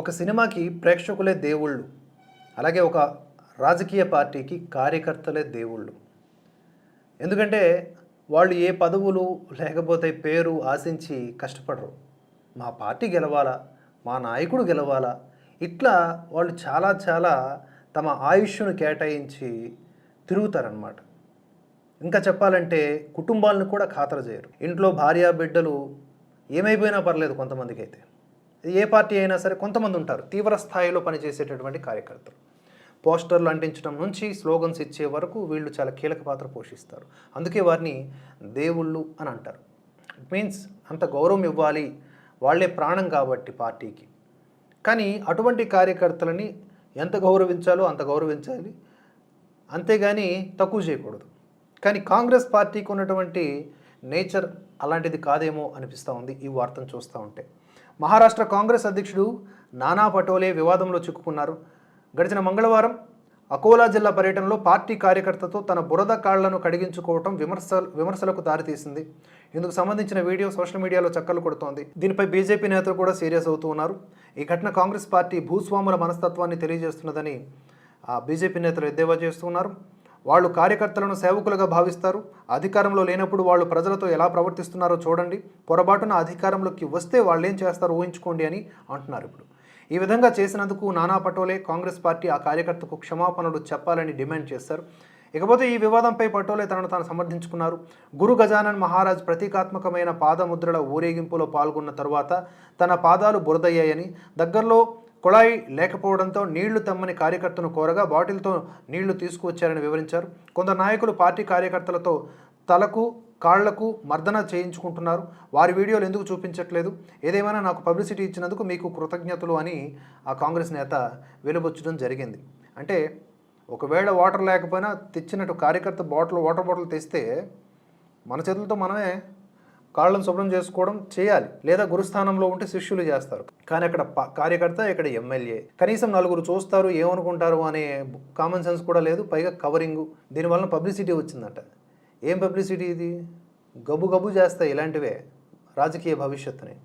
ఒక సినిమాకి ప్రేక్షకులే దేవుళ్ళు. అలాగే ఒక రాజకీయ పార్టీకి కార్యకర్తలే దేవుళ్ళు. ఎందుకంటే వాళ్ళు ఏ పదవులు లేకపోతే పేరు ఆశించి కష్టపడరు. మా పార్టీ గెలవాలా? మా నాయకుడు గెలవాలా? ఇట్లా వాళ్ళు చాలా చాలా తమ ఆయుష్ను కేటాయించి తిరుగుతారనమాట ఇంకా చెప్పాలంటే కుటుంబాలను కూడా ఖాతరు చేయరు. ఇంట్లో భార్య బిడ్డలు ఏమైపోయినా పర్లేదు కొంతమందికి అయితే ఏ పార్టీ అయినా సరే కొంతమంది ఉంటారు తీవ్ర స్థాయిలో పనిచేసేటటువంటి కార్యకర్తలు. పోస్టర్లు అంటించడం నుంచి స్లోగన్స్ ఇచ్చే వరకు వీళ్ళు చాలా కీలక పాత్ర పోషిస్తారు. అందుకే వారిని దేవుళ్ళు అని అంటారు. ఇట్ మీన్స్ అంత గౌరవం ఇవ్వాలి వాళ్ళే ప్రాణం కాబట్టి పార్టీకి. కానీ అటువంటి కార్యకర్తలని ఎంత గౌరవించాలో అంత గౌరవించాలి. అంతేగాని తక్కువ చేయకూడదు. కానీ కాంగ్రెస్ పార్టీకి ఉన్నటువంటి నేచర్ అలాంటిది కాదేమో అనిపిస్తూ ఉంది ఈ వార్తను చూస్తూ ఉంటే. మహారాష్ట్ర కాంగ్రెస్ అధ్యక్షుడు నానా పటోలే వివాదంలో చిక్కుకున్నారు. గడిచిన మంగళవారం అకోలా జిల్లా పర్యటనలో పార్టీ కార్యకర్తతో తన బురద కాళ్ళను కడిగించుకోవటం విమర్శ విమర్శలకు దారితీసింది. ఇందుకు సంబంధించిన వీడియో సోషల్ మీడియాలో చక్కర్లు కొడుతోంది. దీనిపై బీజేపీ నేతలు కూడా సీరియస్ అవుతూ ఉన్నారు. ఈ ఘటన కాంగ్రెస్ పార్టీ భూస్వాముల మనస్తత్వాన్ని తెలియజేస్తున్నదని ఆ బీజేపీ నేతలు ఎద్దేవా చేస్తున్నారు వాళ్ళు కార్యకర్తలను సేవకులుగా భావిస్తారు. అధికారంలో లేనప్పుడు వాళ్ళు ప్రజలతో ఎలా ప్రవర్తిస్తున్నారో చూడండి. పొరపాటున అధికారంలోకి వస్తే వాళ్ళు ఏం చేస్తారో? ఊహించుకోండి అని అంటున్నారు ఇప్పుడు. ఈ విధంగా చేసినందుకు నానా పటోలే కాంగ్రెస్ పార్టీ ఆ కార్యకర్తకు క్షమాపణలు చెప్పాలని డిమాండ్ చేశారు. ఇకపోతే ఈ వివాదంపై పటోలే తనను తాను సమర్థించుకున్నారు. గురు గజానన్ మహారాజ్ ప్రతీకాత్మకమైన పాదముద్రల ఊరేగింపులో పాల్గొన్న తరువాత తన పాదాలు బురదయ్యాయని దగ్గరలో కుళాయి లేకపోవడంతో నీళ్ళు తెమ్మని కార్యకర్తను కోరగా బాటిల్తో నీళ్ళు తీసుకువచ్చారని వివరించారు. కొందరు నాయకులు పార్టీ కార్యకర్తలతో తలకు కాళ్ళకు మర్దన చేయించుకుంటున్నారు. వారి వీడియోలు ఎందుకు చూపించట్లేదు? ఏదేమైనా నాకు పబ్లిసిటీ ఇచ్చినందుకు మీకు కృతజ్ఞతలు అని ఆ కాంగ్రెస్ నేత వెలుబొచ్చడం జరిగింది. అంటే ఒకవేళ వాటర్ లేకపోయినా తెచ్చినట్టు కార్యకర్త బాటిల్ వాటర్ బాటిల్ తెస్తే మన చేతులతో మనమే కాళ్ళను శుభ్రం చేసుకోవడం చేయాలి లేదా గురుస్థానంలో ఉంటే శిష్యులు చేస్తారు. కానీ అక్కడ ప- కార్యకర్త ఇక్కడ ఎమ్మెల్యే. కనీసం నలుగురు చూస్తారు ఏమనుకుంటారు అనే కామన్ సెన్స్ కూడా లేదు. పైగా కవరింగ్ దీనివల్ల పబ్లిసిటీ వచ్చిందట. ఏం పబ్లిసిటీ ఇది? గబు గబు చేస్తాయి ఇలాంటివే. రాజకీయ భవిష్యత్తుని.